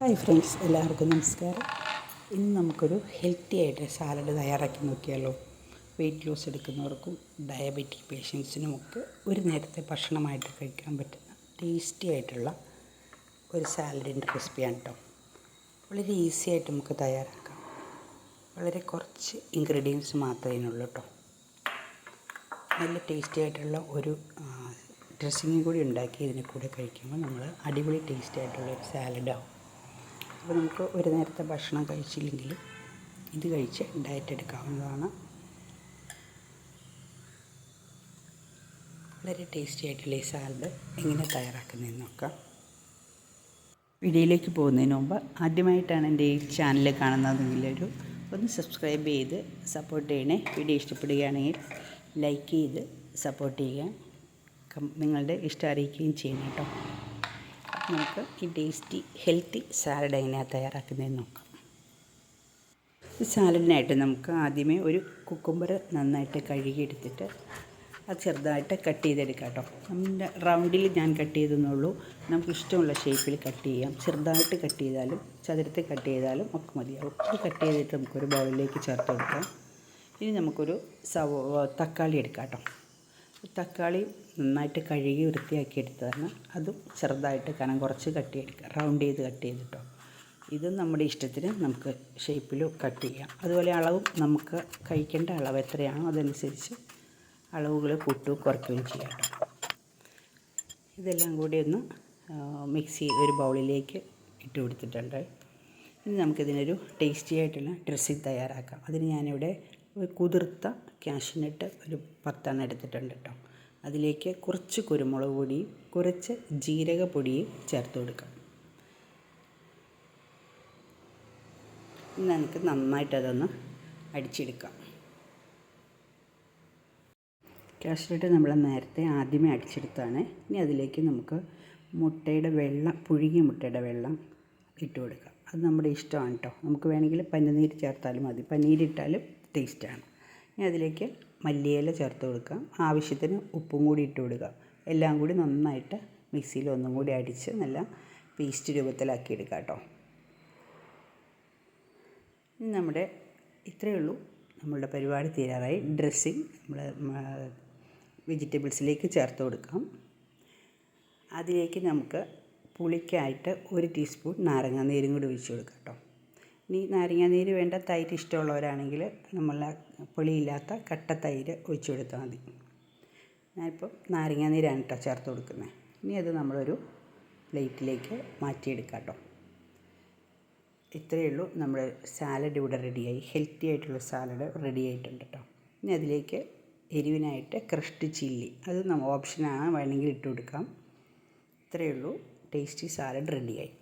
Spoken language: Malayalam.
ഹായ് ഫ്രണ്ട്സ് എല്ലാവർക്കും നമസ്കാരം. ഇന്ന് നമുക്കൊരു ഹെൽത്തി ആയിട്ട് സാലഡ് തയ്യാറാക്കി നോക്കിയാലോ? വെയിറ്റ് ലോസ് എടുക്കുന്നവർക്കും ഡയബറ്റിക് പേഷ്യൻസിനും ഒക്കെ ഒരു നേരത്തെ ഭക്ഷണമായിട്ട് കഴിക്കാൻ പറ്റുന്ന ടേസ്റ്റി ആയിട്ടുള്ള ഒരു സാലഡിന്റെ റെസിപ്പിയാണ് കേട്ടോ വളരെ ഈസി ആയിട്ട് നമുക്ക് തയ്യാറാക്കാം. വളരെ കുറച്ച് ഇൻഗ്രീഡിയൻസ് മാത്രമേ ഉള്ളൂ കേട്ടോ നല്ല ടേസ്റ്റി ആയിട്ടുള്ള ഒരു ഡ്രസ്സിങ്ങും കൂടി ഉണ്ടാക്കി ഇതിനെ കൂടെ കഴിക്കുമ്പോൾ നമ്മൾ അടിപൊളി ടേസ്റ്റി ആയിട്ടുള്ള ഒരു സാലഡാവും. അപ്പോൾ നമുക്ക് ഒരു നേരത്തെ ഭക്ഷണം കഴിച്ചില്ലെങ്കിൽ ഇത് കഴിച്ച് ഡയറ്റ് എടുക്കാവുന്നതാണ്. വളരെ ടേസ്റ്റി ആയിട്ടുള്ള ഈ സാലഡ് എങ്ങനെ തയ്യാറാക്കുന്നതെന്ന് നോക്കാം. വീഡിയോയിലേക്ക് പോകുന്നതിന് മുമ്പ് ആദ്യമായിട്ടാണ് എന്റെ ഈ ചാനൽ കാണുന്നതെങ്കിൽ ഒരു ഒന്ന് സബ്സ്ക്രൈബ് ചെയ്ത് സപ്പോർട്ട് ചെയ്യണേ. വീഡിയോ ഇഷ്ടപ്പെടുകയാണെങ്കിൽ ലൈക്ക് ചെയ്ത് സപ്പോർട്ട് ചെയ്യുക. നിങ്ങളുടെ ഇഷ്ടം അറിയിക്കുകയും ചെയ്യണം കേട്ടോ. നമുക്ക് ഈ ടേസ്റ്റി ഹെൽത്തി സാലഡ് എങ്ങനെയാണ് തയ്യാറാക്കുന്നതെന്ന് നോക്കാം. ഈ സാലഡിനായിട്ട് നമുക്ക് ആദ്യമേ ഒരു കുക്കുംബർ നന്നായിട്ട് കഴുകിയെടുത്തിട്ട് അത് ചെറുതായിട്ട് കട്ട് ചെയ്തെടുക്കാം കേട്ടോ. നമ്മുടെ റൗണ്ടിൽ ഞാൻ കട്ട് ചെയ്തെന്നുള്ളൂ. നമുക്ക് ഇഷ്ടമുള്ള ഷേപ്പിൽ കട്ട് ചെയ്യാം. ചെറുതായിട്ട് കട്ട് ചെയ്താലും ചതുരത്തിൽ കട്ട് ചെയ്താലും ഒക്കെ മതിയാവും. ഇത് കട്ട് ചെയ്തിട്ട് നമുക്കൊരു ബൗളിലേക്ക് ചേർത്ത് കൊടുക്കാം. ഇനി നമുക്കൊരു സവോ തക്കാളി എടുക്കാം കേട്ടോ. തക്കാളി നന്നായിട്ട് കഴുകി വൃത്തിയാക്കി എടുത്തതാണ്. അതും ചെറുതായിട്ട് കനം കുറച്ച് കട്ട് ചെയ്ത് റൗണ്ട് ചെയ്ത് കട്ട് ചെയ്തിട്ടോ. ഇതും നമ്മുടെ ഇഷ്ടത്തിന് നമുക്ക് ഷേപ്പിൽ കട്ട് ചെയ്യാം. അതുപോലെ അളവും നമുക്ക് കഴിക്കേണ്ട അളവ് എത്രയാണോ അതനുസരിച്ച് അളവുകൾ കൂട്ടുകയും കുറയ്ക്കുകയും ചെയ്യാം ഇതെല്ലാം കൂടി ഒന്ന് മിക്സി ഒരു ബൗളിലേക്ക് ഇട്ട് കൊടുത്തിട്ടുണ്ട്. ഇനി നമുക്കിതിനൊരു ടേസ്റ്റി ആയിട്ടുള്ള ഡ്രസ്സിങ് തയ്യാറാക്കാം. അതിന് ഞാനിവിടെ കുതിർത്ത കാഷ്നട്ട് ഒരു പത്തെണ്ണം എടുത്തിട്ടുണ്ട് കേട്ടോ. അതിലേക്ക് കുറച്ച് കുരുമുളക് പൊടിയും കുറച്ച് ജീരകപ്പൊടിയും ചേർത്ത് കൊടുക്കാം. നമുക്ക് നന്നായിട്ട് അതൊന്ന് അടിച്ചെടുക്കാം. കാഷ്നട്ട് നമ്മൾ നേരത്തെ ആദ്യമേ അടിച്ചെടുത്താണ് ഇനി അതിലേക്ക് നമുക്ക് മുട്ടയുടെ വെള്ളം പുഴുകിയ മുട്ടയുടെ വെള്ളം ഇട്ട് കൊടുക്കാം. അത് നമ്മുടെ ഇഷ്ടമാണ് കേട്ടോ. നമുക്ക് വേണമെങ്കിൽ പനിനീര് ചേർത്താലും മതി. പനീരിട്ടാലും ടേസ്റ്റാണ്. ഇനി അതിലേക്ക് മല്ലിയില ചേർത്ത് കൊടുക്കാം. ആവശ്യത്തിന് ഉപ്പും കൂടി ഇട്ട് കൊടുക്കാം. എല്ലാം കൂടി നന്നായിട്ട് മിക്സിയിൽ ഒന്നും കൂടി അടിച്ച് നല്ല പേസ്റ്റ് രൂപത്തിലാക്കി എടുക്കാം കേട്ടോ. നമ്മുടെ ഇത്രയേ ഉള്ളൂ. നമ്മളുടെ പരിപാടി തീരാറായി. ഡ്രസ്സിങ് നമ്മൾ വെജിറ്റബിൾസിലേക്ക് ചേർത്ത് കൊടുക്കാം. അതിലേക്ക് നമുക്ക് പുളിക്കായിട്ട് ഒരു ടീസ്പൂൺ നാരങ്ങാ നീരും കൂടി ഒഴിച്ച് കൊടുക്കാം കേട്ടോ. ഇനി നാരങ്ങാനീര് വേണ്ട തൈര് ഇഷ്ടമുള്ളവരാണെങ്കിൽ നമ്മൾ പുളിയില്ലാത്ത കട്ട തൈര് ഒഴിച്ചു കൊടുത്താൽ മതി. ഞാനിപ്പോൾ നാരങ്ങാനീരാണ് കേട്ടോ ചേർത്ത് കൊടുക്കുന്നത്. ഇനി അത് നമ്മളൊരു പ്ലേറ്റിലേക്ക് മാറ്റിയെടുക്കാം കേട്ടോ. ഇത്രയേ ഉള്ളൂ. നമ്മുടെ സാലഡ് ഇവിടെ റെഡിയായി. ഹെൽത്തി ആയിട്ടുള്ള സാലഡ് റെഡി ആയിട്ടുണ്ട് കേട്ടോ. ഇനി അതിലേക്ക് എരിവിനായിട്ട് ക്രഷ്ഡ് ചില്ലി. അത് നമ്മൾ ഓപ്ഷനാണ് വേണമെങ്കിൽ ഇട്ട് കൊടുക്കാം. ഇത്രയേ ഉള്ളൂ. ടേസ്റ്റി സാലഡ് റെഡിയായി.